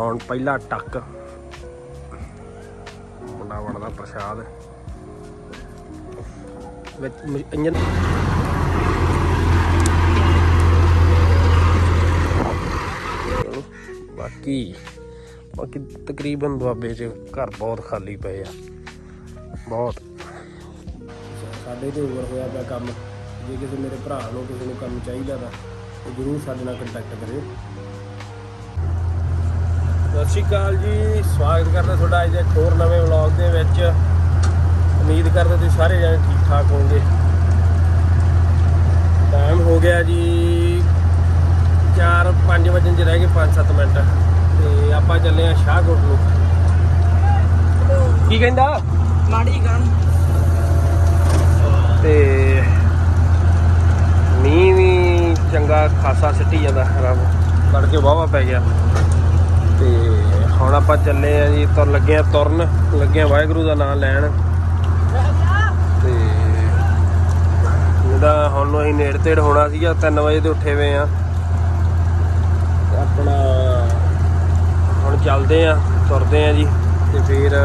ਹੁਣ ਪਹਿਲਾ ਟੱਕ। ਮੁੰਡਾ ਵੜਦਾ ਪ੍ਰਸ਼ਾਦ। ਵਿੱਚ ਇੰਜਨ ਬਾਕੀ ਬਾਕੀ ਤਕਰੀਬਨ ਦੁਆਬੇ 'ਚ ਘਰ ਬਹੁਤ ਖਾਲੀ ਪਏ ਆ। ਬਹੁਤ। ਸਾਡੇ ਤੇ ਓਵਰ ਹੋਇਆ ਪਿਆ ਕੰਮ। ਜੇ ਕਿਸੇ ਮੇਰੇ ਭਰਾ ਨੂੰ ਕਿਸੇ ਨੂੰ ਕੰਮ ਚਾਹੀਦਾ ਤਾਂ ਉਹ ਜ਼ਰੂਰ ਸਾਡੇ ਨਾਲ ਕੰਟੈਕਟ ਕਰਿਓ। ਸਤਿ ਸ਼੍ਰੀ ਅਕਾਲ ਜੀ ਸਵਾਗਤ ਕਰਦਾ ਤੁਹਾਡਾ ਅੱਜ ਦੇ ਇੱਕ ਹੋਰ ਨਵੇਂ ਵਲੌਗ ਦੇ ਵਿੱਚ। ਉਮੀਦ ਕਰਦਾ ਤੁਸੀਂ ਸਾਰੇ ਜਣੇ ਠੀਕ ਠਾਕ ਹੋਵੋਗੇ। ਟਾਈਮ ਹੋ ਗਿਆ ਜੀ 4 5 ਵਜੇ ਚ ਰਹਿ ਗਏ 5-7 ਮਿੰਟ ਤੇ ਆਪਾਂ ਚੱਲੇ ਆ ਸ਼ਾਹਕੋਟ ਨੂੰ। ਕੀ ਕਹਿੰਦਾ? ਮਾੜੀ ਗਨ ਤੇ ਮੀਂਹ ਵੀ ਚੰਗਾ ਖਾਸਾ ਸਿੱਟੀ ਜਾਂਦਾ ਰੱਬ ਤੜਕੇ ਵਾਹਵਾ ਪੈ ਗਿਆ। ਤੇ ਹੁਣ ਆਪਾਂ ਚੱਲੇ ਆ ਜੀ, ਤੁਰ ਲੱਗੇ ਆ ਤੁਰਨ। ਲੱਗੇ ਆ ਵਾਹਿਗੁਰੂ ਦਾ ਨਾਮ ਲੈਣ। ਤੇ ਇਹਦਾ ਹੁਣ ਨੂੰ ਅਸੀਂ ਨੇੜ ਤੇੜ ਹੋਣਾ ਸੀਗਾ 3 ਵਜੇ ਤੇ ਉੱਠੇ ਹੋਏ ਆ। ਆਪਣਾ ਹੁਣ ਚੱਲਦੇ ਆ, ਤੁਰਦੇ ਆ ਜੀ। ਤੇ ਫਿਰ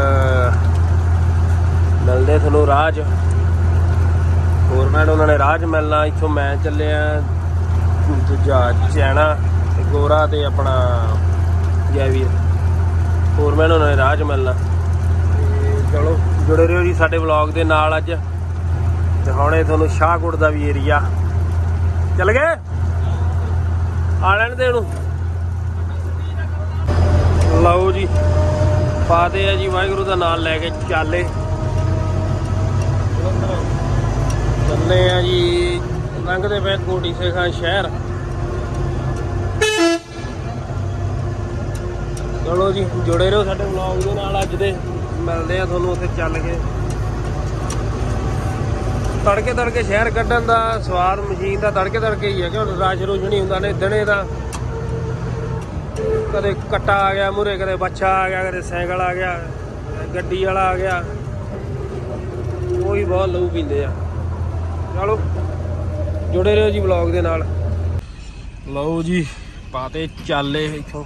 ਮਿਲਦੇ ਤੁਹਾਨੂੰ ਰਾਹ 'ਚ। ਹੋਰ ਮੈਂ ਉਹਨਾਂ ਨੇ ਰਾਹ 'ਚ ਮਿਲਣਾ, ਇੱਥੋਂ ਮੈਂ ਚੱਲਿਆ ਦੂਜਾ ਚੈਣਾ ਤੇ ਗੋਰਾ ਤੇ ਆਪਣਾ ਜੈਵੀਰ। ਹੋਰ ਮੈਂ ਉਹਨਾਂ ਨੇ ਰਾਹ 'ਚ ਮਿਲਣਾ। ਤੇ ਚਲੋ, ਜੁੜੇ ਰਹੋ ਜੀ ਸਾਡੇ ਵਲੌਗ ਦੇ ਨਾਲ ਅੱਜ। ਦਿਖਾਉਣੇ ਤੁਹਾਨੂੰ ਸ਼ਾਹਕੋਟ ਦਾ ਵੀ ਏਰੀਆ ਚੱਲ ਗਏ? ਆ ਲੈਣ ਦੇ ਉਹਨੂੰ। ਲਓ ਜੀ ਪਾਦੇ ਆ ਜੀ ਵਾਹਿਗੁਰੂ ਦਾ ਨਾਮ ਲੈ ਕੇ ਚਾਲੇ। ਚੱਲੇ ਆ ਜੀ ਲੰਘਦੇ ਪਏ ਕੋਟੀ ਸੇਖਾਂ ਸ਼ਹਿਰ। ਚਲੋ ਜੀ, ਜੁੜੇ ਰਹੋ ਸਾਡੇ ਵਲੌਗ ਦੇ ਨਾਲ ਅੱਜ ਦੇ। ਮਿਲਦੇ ਆ ਤੁਹਾਨੂੰ ਉੱਥੇ ਚੱਲ ਕੇ। ਤੜਕੇ ਤੜਕੇ ਸ਼ਹਿਰ ਕੱਢਣ ਦਾ ਸਵਾਦ ਮਸ਼ੀਨ ਦਾ ਤੜਕੇ ਤੜਕੇ ਹੀ ਹੈ ਕਿ ਹੁਣ ਰਾਸ਼ ਰੂਸ਼ ਨਹੀਂ ਹੁੰਦਾ ਨੇ ਦਿਨੇ ਦਾ। ਕਦੇ ਕੱਟਾ ਆ ਗਿਆ ਮੂਰੇ ਕਦੇ ਬੱਚਾ ਆ ਗਿਆ, ਕਦੇ ਸਾਈਕਲ ਆ ਗਿਆ ਗੱਡੀ ਵਾਲਾ ਆ ਗਿਆ। ਉਹ ਹੀ ਬਹੁਤ ਲਹੂ ਪੀਂਦੇ ਆ। ਚਲੋ ਜੁੜੇ ਰਹੋ ਜੀ ਵਲੌਗ ਦੇ ਨਾਲ। ਲਓ ਜੀ, ਪਾਤੇ ਚਾਲੇ ਇੱਥੋਂ।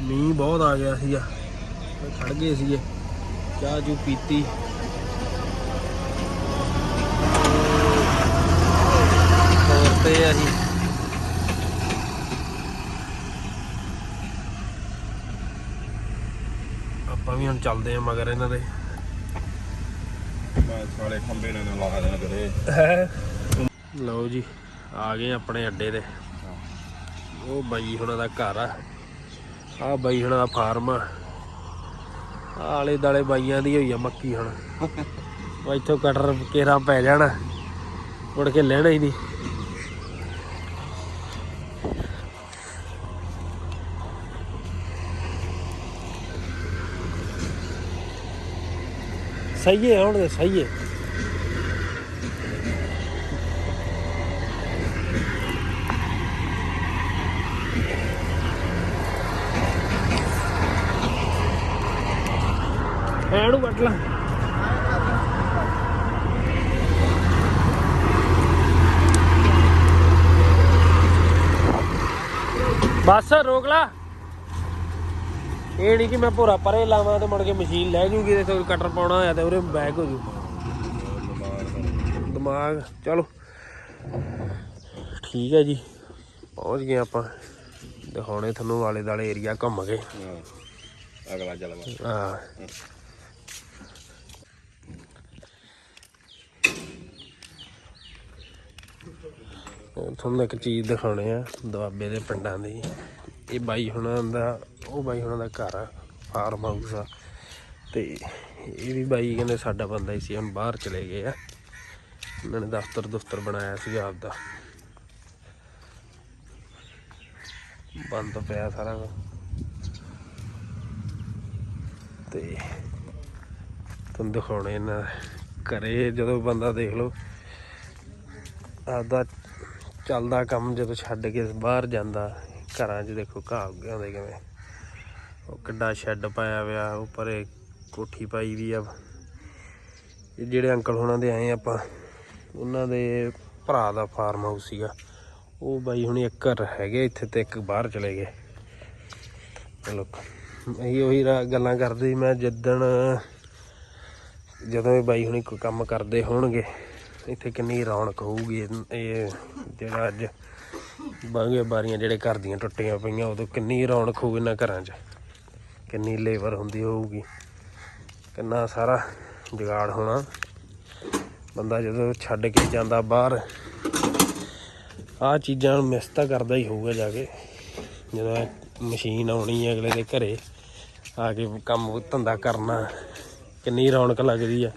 ਮੀਂਹ ਬਹੁਤ ਆ ਗਿਆ ਸੀਗਾ। ਖੜ ਗਏ ਸੀਗੇ। ਚਾਹ ਜੂ ਪੀਤੀ। ਹੋਰ ਤੇ ਅਸੀਂ ਆਪਾਂ ਵੀ ਹੁਣ ਚੱਲਦੇ ਆ ਮਗਰ ਇਹਨਾਂ ਦੇ। ਸਾਲੇ ਖੰਬੇ ਨੇ ਨਾ ਲਾ ਦੇਣਾ ਕਦੇ। ਲਓ ਜੀ, ਆ ਗਏ ਆਪਣੇ ਅੱਡੇ ਤੇ ਉਹ ਬਾਈ ਹੁਣਾਂ ਦਾ ਘਰ ਆ। ਆ ਬਾਈ ਹੁਣਾਂ ਦਾ ਫਾਰਮ ਆ। ਆਲੇ ਦਾਲੇ ਬਾਈਆਂ ਦੀ ਹੋਈ ਆ ਮੱਕੀ ਹੁਣ। ਇੱਥੋਂ ਕਟਰ ਕੇਰਾ ਪੈ ਜਾਣਾ। ਮੁੜ ਕੇ ਲੈਣਾ ਹੀ ਨਹੀਂ। ਸਹੀ ਹੈ ਹੁਣ ਤੇ ਸਹੀ ਹੈ ਐਨੂੰ ਕੱਟ ਲਾ ਬਸ ਰੋਕ ਲਾ ਇਹ ਨਹੀਂ ਕਿ ਮੈਂ ਭੋਰਾ ਪਰੇ ਲਾਵਾਂ ਤੇ ਮੁੜ ਕੇ ਮਸ਼ੀਨ ਲੈ ਜੂਗੀ ਤੇ ਫਿਰ ਕਟਰ ਪਾਉਣਾ ਹੋਇਆ ਤੇ ਉਹਰੇ ਬੈਕ ਹੋ ਜੂ। ਦਿਮਾਗ। ਚਲੋ। ਠੀਕ ਹੈ ਜੀ। ਪਹੁੰਚ ਗਏ ਆਪਾਂ। ਦਿਖਾਉਣੇ ਤੁਹਾਨੂੰ ਵਾਲੇ ਦਾਲੇ ਏਰੀਆ ਘੁੰਮ ਕੇ। ਅਗਲਾ ਜਲਵਾ। ਹਾਂ। ਤੁਹਾਨੂੰ ਇੱਕ ਚੀਜ਼ ਦਿਖਾਉਣੇ ਆ ਦੁਆਬੇ ਦੇ ਪਿੰਡਾਂ ਦੀ। ਇਹ ਬਾਈ ਹੁਣਾਂ ਦਾ ਉਹ ਬਾਈ ਉਹਨਾਂ ਦਾ ਘਰ ਆ ਫਾਰਮ ਹਾਊਸ ਆ। ਤੇ ਇਹ ਵੀ ਬਾਈ ਕਹਿੰਦੇ ਸਾਡਾ ਬੰਦਾ ਹੀ ਸੀ, ਹੁਣ ਬਾਹਰ ਚਲੇ ਗਏ ਆ। ਉਹਨਾਂ ਨੇ ਦਫ਼ਤਰ ਦਫ਼ਤਰ ਬਣਾਇਆ ਸੀ ਆਪਦਾ। ਬੰਦ ਪਿਆ ਸਾਰਾ ਕੁਛ। ਤੇ ਤੁਹਾਨੂੰ ਦਿਖਾਉਣੇ ਇਹਨਾਂ ਘਰੇ, ਜਦੋਂ ਬੰਦਾ ਦੇਖ ਲਓ, ਆਪਦਾ ਚੱਲਦਾ ਕੰਮ ਜਦੋਂ ਛੱਡ ਕੇ ਬਾਹਰ ਜਾਂਦਾ, ਘਰਾਂ 'ਚ ਦੇਖੋ ਘਾਹ ਉੱਗੇ ਹੁੰਦੇ ਕਿਵੇਂ। ਉਹ ਕਿੱਡਾ ਸ਼ੈੱਡ ਪਾਇਆ ਹੋਇਆ, ਉੱਪਰ ਇਹ ਕੋਠੀ ਪਾਈ ਵੀ ਆ। ਇਹ ਜਿਹੜੇ ਅੰਕਲ ਹੋਣਾ ਦੇ ਆਏ ਆਪਾਂ, ਉਹਨਾਂ ਦੇ ਭਰਾ ਦਾ ਫਾਰਮ ਹਾਊਸ ਸੀਗਾ। ਉਹ ਬਾਈ ਹੁਣੀ ਇੱਕ ਘਰ ਹੈਗੇ, ਇੱਥੇ ਤੇ ਇੱਕ ਬਾਹਰ ਚਲੇ ਗਏ। ਚਲੋ ਇਹੀ ਉਹੀ ਰਾ- ਗੱਲਾਂ ਕਰਦੇ ਸੀ, ਮੈਂ ਜਿੱਦਣ, ਜਦੋਂ ਇਹ ਬਾਈ ਹੁਣੀ ਕੋਈ ਕੰਮ ਕਰਦੇ ਹੋਣਗੇ, ਇੱਥੇ ਕਿੰਨੀ ਰੌਣਕ ਹੋਊਗੀ, ਇਹ- ਜਿਹੜਾ ਅੱਜ ਬਾਂਗੇ ਬਾਰੀਆਂ ਜਿਹੜੇ ਘਰ ਦੀਆਂ ਟੁੱਟੀਆਂ ਪਈਆਂ, ਉਦੋਂ ਕਿੰਨੀ ਰੌਣਕ ਹੋਊਗੀ ਇਹਨਾਂ ਘਰਾਂ 'ਚ। ਕਿੰਨੀ ਲੇਬਰ ਹੁੰਦੀ ਹੋਊਗੀ, ਕਿੰਨਾ ਸਾਰਾ ਜੁਗਾੜ ਹੋਣਾ। ਬੰਦਾ ਜਦੋਂ ਛੱਡ ਕੇ ਜਾਂਦਾ ਬਾਹਰ, ਆਹ ਚੀਜ਼ਾਂ ਨੂੰ ਮਿਸ ਤਾਂ ਕਰਦਾ ਹੀ ਹੋਊਗਾ ਜਾ ਕੇ। ਜਦੋਂ ਮਸ਼ੀਨ ਆਉਣੀ ਹੈ ਅਗਲੇ ਦੇ ਘਰੇ, ਆ ਕੇ ਕੰਮ ਧੰਦਾ ਕਰਨਾ, ਕਿੰਨੀ ਰੌਣਕ ਲੱਗਦੀ ਆ।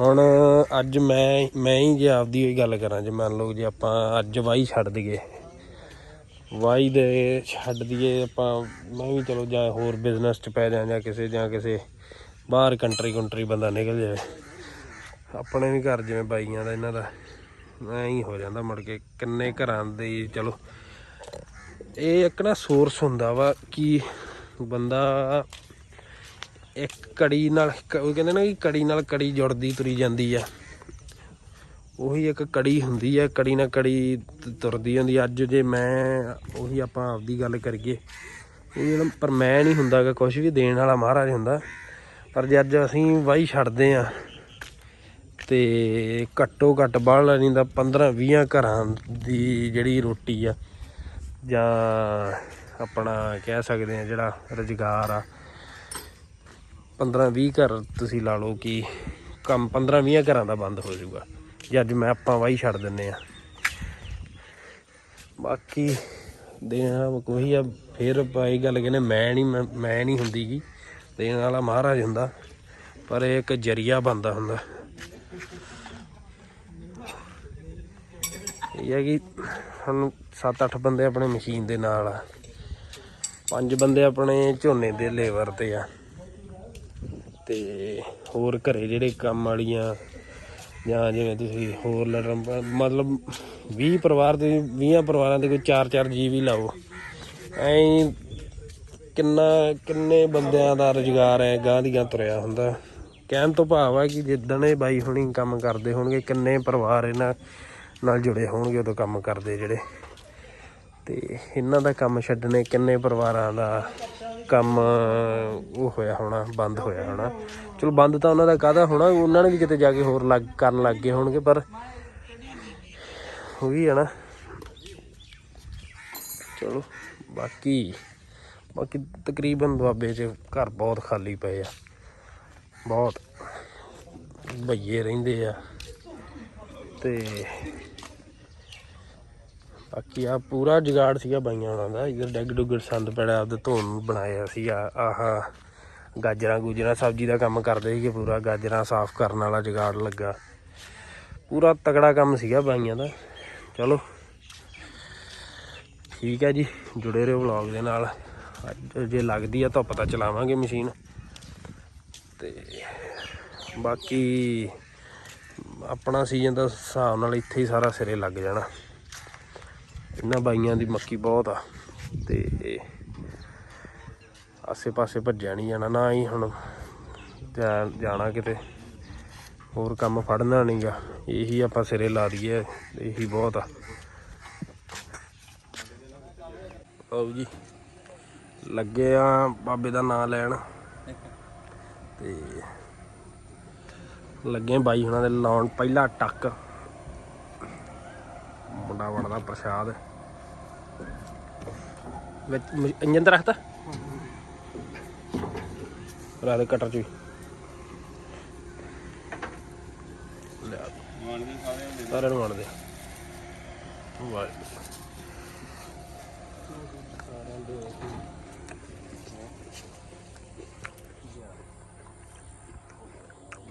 ਹੁਣ ਅੱਜ ਮੈਂ ਮੈਂ ਹੀ ਜੇ ਆਪਦੀ ਹੋਈ ਗੱਲ ਕਰਾਂ, ਜੇ ਮੰਨ ਲਓ ਜੇ ਆਪਾਂ ਅੱਜ ਵਾਈ ਛੱਡ ਦਈਏ। ਵਾਈ ਦੇ ਛੱਡ ਦਈਏ ਆਪਾਂ, ਮੈਂ ਵੀ ਚਲੋ ਜਾਂ ਹੋਰ ਬਿਜ਼ਨਸ 'ਚ ਪੈ ਜਾਂ ਜਾਂ ਕਿਸੇ ਜਾਂ ਕਿਸੇ ਬਾਹਰ ਕੰਟਰੀ ਕੰਟਰੀ ਬੰਦਾ ਨਿਕਲ ਜਾਵੇ। ਆਪਣੇ ਵੀ ਘਰ ਜਿਵੇਂ ਬਾਈਆਂ ਦਾ ਇਹਨਾਂ ਦਾ, ਐਂ ਹੀ ਹੋ ਜਾਂਦਾ ਮੁੜ ਕੇ ਕਿੰਨੇ ਘਰਾਂ ਦੇ ਚਲੋ। ਇਹ ਇੱਕ ਨਾ ਸੋਰਸ ਹੁੰਦਾ ਵਾ ਕਿ ਬੰਦਾ ਇੱਕ ਕੜੀ ਨਾਲ ਕ- ਉਹ ਕਹਿੰਦੇ ਨਾ ਕਿ ਕੜੀ ਨਾਲ ਕੜੀ ਜੁੜਦੀ ਤੁਰੀ ਜਾਂਦੀ ਆ। ਉਹੀ ਇੱਕ ਕੜੀ ਹੁੰਦੀ ਹੈ ਕੜੀ ਨਾਲ ਕੜੀ ਤੁਰਦੀ ਹੁੰਦੀ ਅੱਜ ਜੇ ਮੈਂ ਉਹੀ ਆਪਾਂ ਆਪਦੀ ਗੱਲ ਕਰੀਏ ਉਹ ਪਰ ਮੈਂ ਨਹੀਂ ਹੁੰਦਾਗਾ ਕੁਝ ਵੀ ਦੇਣ ਵਾਲਾ ਮਹਾਰਾਜ ਹੁੰਦਾ। ਪਰ ਜੇ ਅੱਜ ਅਸੀਂ ਵਾਹੀ ਛੱਡਦੇ ਆ ਤੇ ਘੱਟੋ ਘੱਟ ਬਾਹਲਾ ਨਹੀਂ ਦਾ 15 20 ਘਰਾਂ ਦੀ ਜਿਹੜੀ ਰੋਟੀ ਆ, ਜਾਂ ਆਪਣਾ ਕਹਿ ਸਕਦੇ ਆ ਜਿਹੜਾ ਰੁਜ਼ਗਾਰ ਆ। 15 20 ਘਰ ਤੁਸੀਂ ਲਾ ਲਓ ਕਿ ਕੰਮ 15 20 ਘਰਾਂ ਦਾ ਬੰਦ ਹੋ ਜਾਊਗਾ। ਜੇ ਅੱਜ ਮੈਂ ਆਪਾਂ ਵਾਹੀ ਛੱਡ ਦਿੰਨੇ ਆ। ਬਾਕੀ ਦੇਣਾ ਕੋਈ ਆ, ਫਿਰ ਆਪਾਂ ਇਹ ਗੱਲ ਕਹਿੰਦੇ ਮੈਂ ਨਹੀਂ, ਮੈਂ ਮੈਂ ਨਹੀਂ ਹੁੰਦੀ ਗੀ। ਦੇਣ ਵਾਲਾ ਮਹਾਰਾਜ ਹੁੰਦਾ, ਪਰ ਇਹ ਇੱਕ ਜਰੀਆ ਬੰਦਾ ਹੁੰਦਾ। ਇਹ ਹੈ ਕਿ ਸਾਨੂੰ 7-8 ਬੰਦੇ ਆਪਣੇ ਮਸ਼ੀਨ ਦੇ ਨਾਲ ਆ। ਪੰਜ ਬੰਦੇ ਆਪਣੇ ਝੋਨੇ ਦੇ ਲੇਬਰ ਤੇ ਆ। ਤੇ ਹੋਰ ਘਰੇ ਜਿਹੜੇ ਕੰਮ ਵਾਲੀਆਂ ਜਾਂ ਜਿਵੇਂ ਤੁਸੀਂ ਹੋਰ ਲੜਨ ਮਤਲਬ 20 ਪਰਿਵਾਰ ਦੇ 20 ਪਰਿਵਾਰਾਂ ਦੇ ਕੋਈ 4-4 ਜੀ ਵੀ ਲਾਓ। ਐਂ ਕਿੰਨਾ, ਕਿੰਨੇ ਬੰਦਿਆਂ ਦਾ ਰੁਜ਼ਗਾਰ ਹੈ ਗਾਂ ਦੀਆਂ ਤੁਰਿਆ ਹੁੰਦਾ। ਕਹਿਣ ਤੋਂ ਭਾਵ ਹੈ ਕਿ ਜਿੱਦਣ ਇਹ ਬਾਈ ਹੁਣੀ ਕੰਮ ਕਰਦੇ ਹੋਣਗੇ, ਕਿੰਨੇ ਪਰਿਵਾਰ ਇਹਨਾਂ ਨਾਲ ਜੁੜੇ ਹੋਣਗੇ, ਉਦੋਂ ਕੰਮ ਕਰਦੇ ਜਿਹੜੇ। ਤੇ ਇਹਨਾਂ ਦਾ ਕੰਮ ਛੱਡਣੇ, ਕਿੰਨੇ ਪਰਿਵਾਰਾਂ ਦਾ ਕੰਮ ਉਹ ਹੋਇਆ ਹੋਣਾ, ਬੰਦ ਹੋਇਆ ਹੋਣਾ। ਚਲੋ ਬੰਦ ਤਾਂ ਉਹਨਾਂ ਦਾ ਕਾਹਦਾ ਹੋਣਾ, ਉਹਨਾਂ ਨੇ ਵੀ ਕਿਤੇ ਜਾ ਕੇ ਹੋਰ ਲੱਗ, ਕਰਨ ਲੱਗ ਗਏ ਹੋਣਗੇ, ਪਰ ਉਹ ਵੀ ਹੈ ਨਾ। ਚਲੋ, ਬਾਕੀ ਬਾਕੀ ਤਕਰੀਬਨ ਦੁਆਬੇ 'ਚ ਘਰ ਬਹੁਤ ਖਾਲੀ ਪਏ ਆ। ਬਹੁਤ ਭਈਏ ਰਹਿੰਦੇ ਆ। ਤੇ ਬਾਕੀ ਆ ਪੂਰਾ ਜੁਗਾੜ ਸੀਗਾ ਬਾਈਆਂ ਉਹਨਾਂ ਦਾ। ਇਧਰ ਡੈਗ ਡੁੱਗਰ ਸੰਦ ਪੈੜਾ ਆਪਦੇ ਧੋਣ ਬਣਾਇਆ ਸੀ ਆਹਾ। ਗਾਜਰਾਂ ਗੁਜਰਾਂ ਸਬਜ਼ੀ ਦਾ ਕੰਮ ਕਰਦੇ ਸੀਗੇ ਪੂਰਾ, ਗਾਜਰਾਂ ਸਾਫ਼ ਕਰਨ ਵਾਲਾ ਜੁਗਾੜ ਲੱਗਾ। ਪੂਰਾ ਤਗੜਾ ਕੰਮ ਸੀਗਾ ਬਾਈਆਂ ਦਾ। ਚਲੋ, ਠੀਕ ਹੈ ਜੀ, ਜੁੜੇ ਰਹੋ ਵਲੌਗ ਦੇ ਨਾਲ। ਅੱਜ ਜੇ ਲੱਗਦੀ ਆ ਤਾਂ ਪਤਾ ਚਲਾਵਾਂਗੇ ਮਸ਼ੀਨ। ਤੇ ਬਾਕੀ ਆਪਣਾ ਸੀਜ਼ਨ ਦਾ ਹਿਸਾਬ ਨਾਲ ਇੱਥੇ ਹੀ ਸਾਰਾ ਸਿਰੇ ਲੱਗ ਜਾਣਾ। ਇਹਨਾਂ ਬਾਈਆਂ ਦੀ ਮੱਕੀ ਬਹੁਤ ਆ। ਤੇ ਆਸੇ ਪਾਸੇ ਭੱਜਿਆ ਨਹੀਂ ਜਾਣਾ, ਨਾ ਹੀ ਹੁਣ ਜਾਣਾ ਕਿਤੇ। ਹੋਰ ਕੰਮ ਫੜਨਾ ਨਹੀਂਗਾ। ਇਹੀ ਆਪਾਂ ਸਿਰੇ ਲਾ ਦਈਏ, ਇਹੀ ਬਹੁਤ ਆ। ਆਓ ਜੀ, ਲੱਗੇ ਆ ਬਾਬੇ ਦਾ ਨਾਮ ਲੈਣ। ਤੇ ਲੱਗੇ ਬਾਈ ਹੁਣਾਂ ਦੇ ਲਾਉਣ ਪਹਿਲਾ ਟੱਕ। ਮੁੰਡਾ ਬਣਦਾ ਪ੍ਰਸ਼ਾਦ। ਵਿੱਚ ਮ- ਇੰਜਨ ਤੇ ਰੱਖ ਦੇ ਕਟਰ ਚ ਵੀ। ਲਿਆ ਸਾਰਿਆਂ ਨੂੰ ਵੰਡਦੇ ਵਾਹਿਗੁਰੂ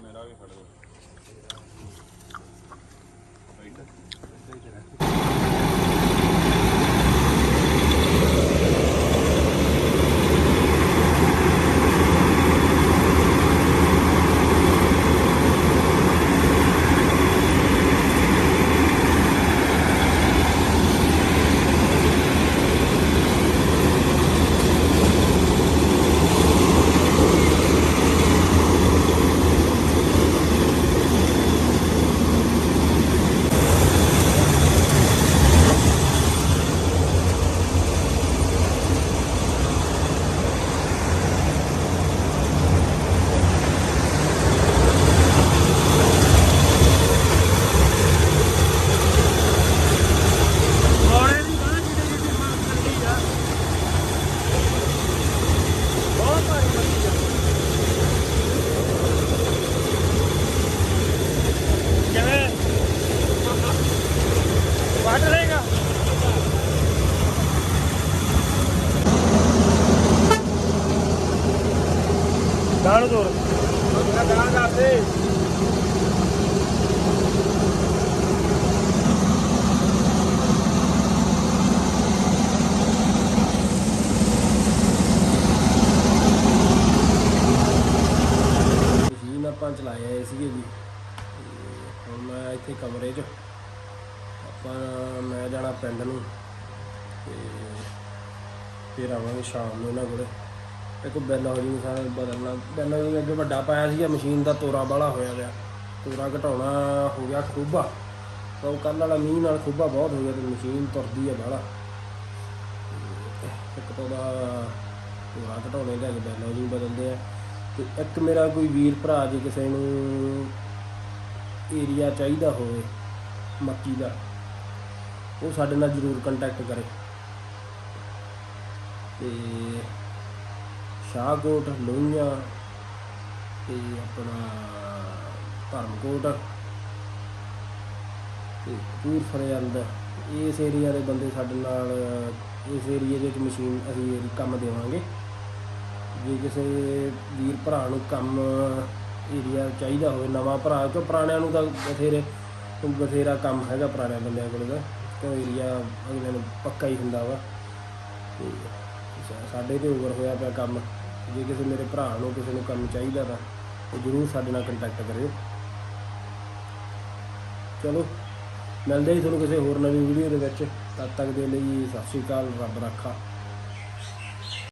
ਮੇਰਾ ਵੀ ਫੜ ਦੋ ਕਮਰੇ 'ਚ। ਆਪਾਂ ਮੈਂ ਜਾਣਾ ਪਿੰਡ ਨੂੰ ਤੇ ਫਿਰ ਆਵਾਂਗੇ ਸ਼ਾਮ ਨੂੰ ਇਹਨਾਂ ਕੋਲੇ। ਇੱਕ ਬੈਲ ਹੋ ਜੀ ਸਾਰਾ ਬਦਲਣਾ। ਬੈਲ ਹੋ ਅੱਗੇ ਵੱਡਾ ਪਾਇਆ ਸੀਗਾ, ਮਸ਼ੀਨ ਦਾ ਤੋਰਾ ਬਾਲਾ ਹੋਇਆ ਗਿਆ ਤੋਰਾ ਘਟਾਉਣਾ ਹੋ ਗਿਆ ਖੂਬਾ। ਤਾਂ ਕੱਲ ਵਾਲਾ ਮੀਂਹ ਨਾਲ ਖੂਬਾ ਬਹੁਤ ਹੋ ਗਿਆ ਤੇ ਮਸ਼ੀਨ ਤੁਰਦੀ ਹੈ ਬਾਲਾ ਇੱਕ ਤਾਂ ਉਹਦਾ ਤੋਰਾ ਘਟਾਉਣੇ ਦਾ ਬੈਲ ਹੋ ਜੀ ਬਦਲਦੇ ਆ। ਤੇ ਇੱਕ ਮੇਰਾ ਕੋਈ ਵੀਰ ਭਰਾ ਜੇ ਕਿਸੇ ਨੂੰ ਏਰੀਆ ਚਾਹੀਦਾ ਹੋਵੇ, ਮੱਕੀ ਦਾ, ਉਹ ਸਾਡੇ ਨਾਲ ਜ਼ਰੂਰ ਕੰਟੈਕਟ ਕਰੇ। ਤੇ ਸ਼ਾਹਕੋਟ, ਲੋਹੀਆਂ ਤੇ ਆਪਣਾ ਧਰਮਕੋਟ ਤੇ ਪੂਰ ਫਰਿਆਦ ਇਸ ਏਰੀਆ ਦੇ ਬੰਦੇ ਸਾਡੇ ਨਾਲ, ਇਸ ਏਰੀਆ ਦੇ ਵਿੱਚ ਮਸ਼ੀਨ ਅਸੀਂ ਕੰਮ ਦੇਵਾਂਗੇ। ਜੇ ਕਿਸੇ ਵੀਰ ਭਰਾ ਨੂੰ ਕੰਮ ਏਰੀਆ ਚਾਹੀਦਾ ਹੋਵੇ, ਨਵਾਂ ਭਰਾ, ਕਿਉਂ ਪੁਰਾਣਿਆਂ ਨੂੰ ਤਾਂ ਬਥੇਰੇ, ਬਥੇਰਾ ਕੰਮ ਹੈਗਾ ਪੁਰਾਣਿਆਂ ਬੰਦਿਆਂ ਕੋਲ ਦਾ ਕਿਉਂ ਏਰੀਆ ਅਗਲੇ ਨੂੰ ਪੱਕਾ ਹੀ ਹੁੰਦਾ ਵਾ। ਤੇ ਸਾਡੇ ਤੇ ਓਵਰ ਹੋਇਆ ਪਿਆ ਕੰਮ, ਜੇ ਕਿਸੇ ਮੇਰੇ ਭਰਾ ਨੂੰ ਕਿਸੇ ਨੂੰ ਕੰਮ ਚਾਹੀਦਾ ਤਾਂ ਉਹ ਜਰੂਰ ਸਾਡੇ ਨਾਲ ਕੰਟੈਕਟ ਕਰਿਓ। ਚਲੋ, ਮਿਲਦੇ ਹੀ ਤੁਹਾਨੂੰ ਕਿਸੇ ਹੋਰ ਨਵੀਂ ਵੀਡੀਓ ਦੇ ਵਿੱਚ, ਤਦ ਤੱਕ ਦੇ ਲਈ ਸਤਿ ਸ਼੍ਰੀ ਅਕਾਲ, ਰੱਬ ਰੱਖਾ।